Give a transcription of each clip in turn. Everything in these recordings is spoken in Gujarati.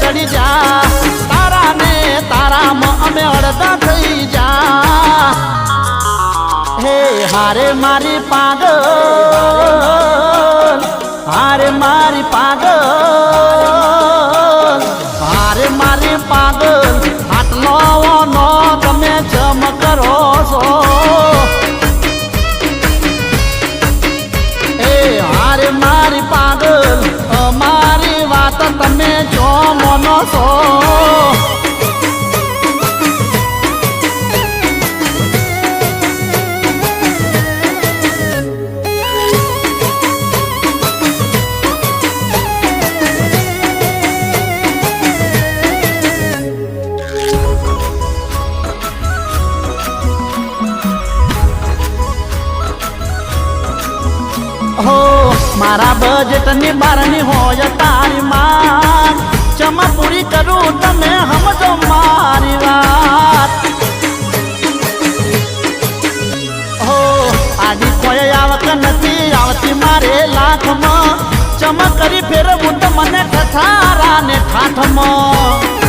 ચડી જા. તારા ને તારામાં અમે અડધા થઈ જા. હે હારે મારી પાગલ છો હો મારા બજેટની બારની હોય તારી માંગ ચમા પૂરી કરું, તમે સમજો મારી વાત. હો, આજી કોઈ આવક નથી, આવતી મારે લાખમાં. ચમા કરી ફેરવું તો મને ઠઠારા ને ઠાઠમાં.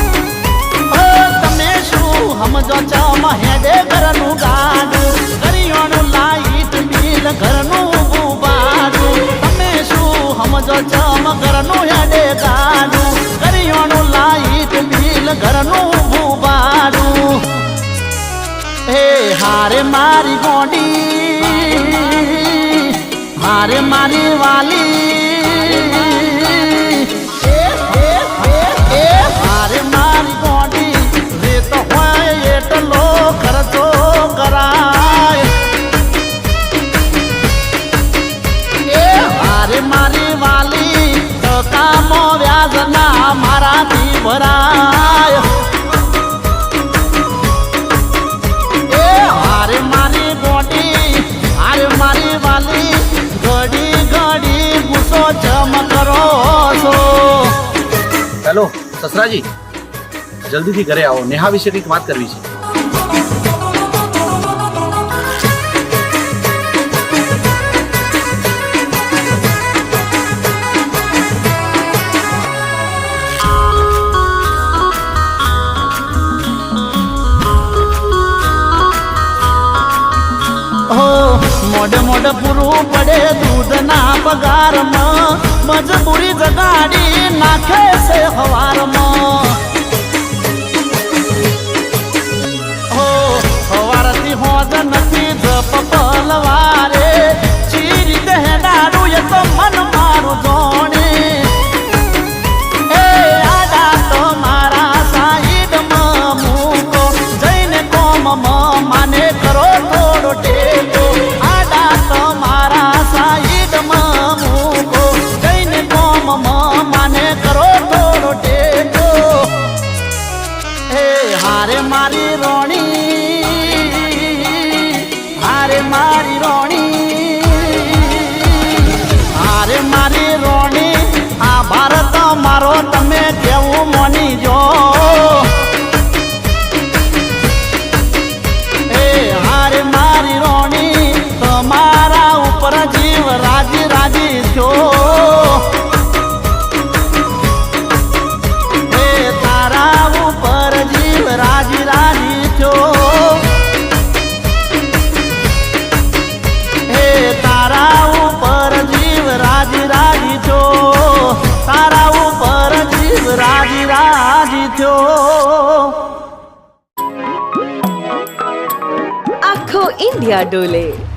હારે મારી ગોડી મારે મારી વાલી. મારે મારી ગોડી એ, તો મારી હોય એટલો હેલો સસરાજી જલ્દીથી ઘરે આવો. નેહા વિશે કંઈક વાત કરવી છે. મોડ મોડ પૂરું પડે દૂધના પગારમાં. મજબૂરી જગાડી નાખે છે હવારમાં આરે મારી રોણી આરે મારી રોણી આરે મારી રોણી, આ ભારત મારો તમે કેવું મની જો? એ હારે મારી રોણી, તમારા ઉપર જીવ રાજી રાજી છો India Dole.